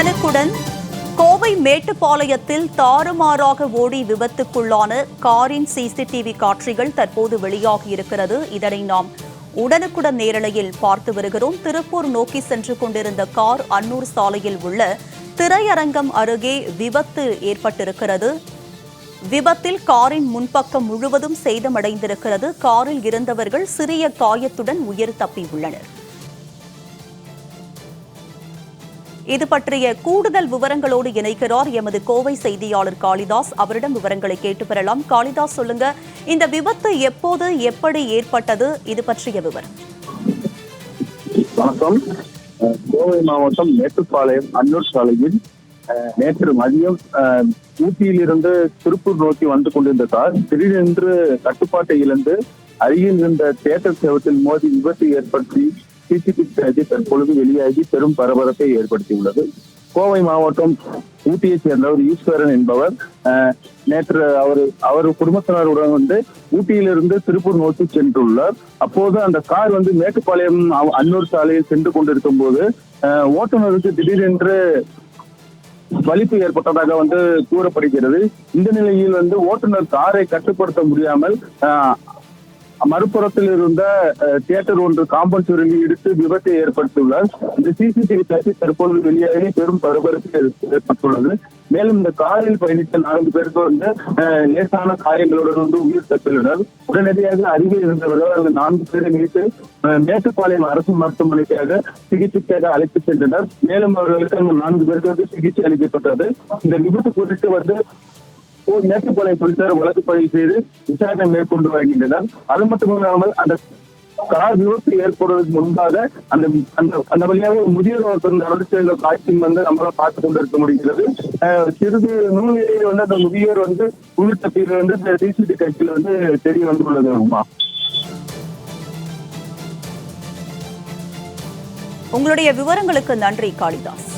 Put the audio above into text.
உடனுக்குடன் கோவை மேட்டுப்பாளையத்தில் தாறுமாறாக ஓடி விபத்துக்குள்ளான காரின் சிசிடிவி காட்சிகள் தற்போது வெளியாகி இருக்கிறது இதனை நாம் உடனுக்குடன் நேரலையில் பார்த்து வருகிறோம். திருப்பூர் நோக்கி சென்று கொண்டிருந்த கார் அன்னூர் சாலையில் உள்ள திரையரங்கம் அருகே விபத்து ஏற்பட்டிருக்கிறது. விபத்தில் காரின் முன்பக்கம் முழுவதும் சேதமடைந்திருக்கிறது. காரில் இருந்தவர்கள் சிறிய காயத்துடன் உயிர் தப்பியுள்ளனர். இது பற்றிய கூடுதல் விவரங்களோடு இணைக்கிறார் எமது கோவை செய்தியாளர் காளிதாஸ். அவரிடம் விவரங்களை கேட்டு பெறலாம். காளிதாஸ் சொல்லுங்க இந்த விபத்து எப்போது எப்படி ஏற்பட்டது? இது பற்றிய விவரம். வணக்கம். கோவை மாவட்டம் மேட்டுப்பாளையம் அன்னூர் சாலையில் அஹ், நேற்று மதியம் அஹ், ஊட்டியிலிருந்து திருப்பூர் நோக்கி வந்து கொண்டிருந்த கார் திடீரென்று கட்டுப்பாட்டை இழந்து அருகில் இருந்த தேட்டர் சேவத்தில் மோதி விபத்து ஏற்படுத்தி சிசிடிவி காட்சி தற்பொழுது வெளியாகி பெரும் பரபரப்பை ஏற்படுத்தியுள்ளது. கோவை மாவட்டம் ஊட்டியைச் சேர்ந்தவர் ஈஸ்வரன் என்பவர் நேற்று அவர் அவர் குடும்பத்தினருடன் வந்து ஊட்டியிலிருந்து திருப்பூர் நோக்கி சென்றுள்ளார். அப்போது அந்த கார் வந்து மேட்டுப்பாளையம் அன்னூர் சாலையில் சென்று கொண்டிருக்கும் போது ஓட்டுநருக்கு திடீரென்று வலிப்பு ஏற்பட்டதாக வந்து கூறப்படுகிறது. இந்த நிலையில் வந்து ஓட்டுநர் காரை கட்டுப்படுத்த முடியாமல் மறுபுறத்தில் இருந்த தியேட்டர் ஒன்று காம்பன்சூரில் இடித்து விபத்தை ஏற்படுத்தியுள்ளார் இந்த சிசிடிவி காட்சி தற்போது வெளியாகி பெரும் பரபரப்பு ஏற்பட்டுள்ளது. மேலும் இந்த காரில் பயணித்த நான்கு பேருக்கு வந்து லேசான காயங்களுடன் வந்து உயிர் தப்பியுள்ளனர். உடனடியாக அருகே இருந்தவர்கள் அந்த நான்கு பேரை மீட்டு அஹ், மேட்டுப்பாளையம் அரசு மருத்துவமனைக்காக சிகிச்சைக்காக அழைத்து சென்றனர். மேலும் அவர்களுக்கு அந்த நான்கு பேருக்கு வந்து சிகிச்சை அளிக்கப்பட்டது. இந்த விபத்து குறித்து வந்து நேற்று மேட்டுப்பாளையம் போலீசார் வழக்கு பதிவு செய்து விசாரணை மேற்கொண்டு வருகின்றனர். அது மட்டுமில்லாமல் அந்த கார் விபத்து ஏற்படுவதற்கு முன்பாக அந்த அந்த அந்த வழியாக முதியோர் ஒருத்தர் நடந்து செல்ல காட்சியும் வந்து நம்மளால பார்த்து கொண்டிருக்க முடிகிறது. சிறிது நூலிலேயே வந்து அந்த முதியோர் வந்து உயிர் தப்பியில் வந்து இந்த சிசிடி கட்சியில் வந்து தெரிய வந்துள்ளது அம்மா. உங்களுடைய விவரங்களுக்கு நன்றி காளிதாஸ்.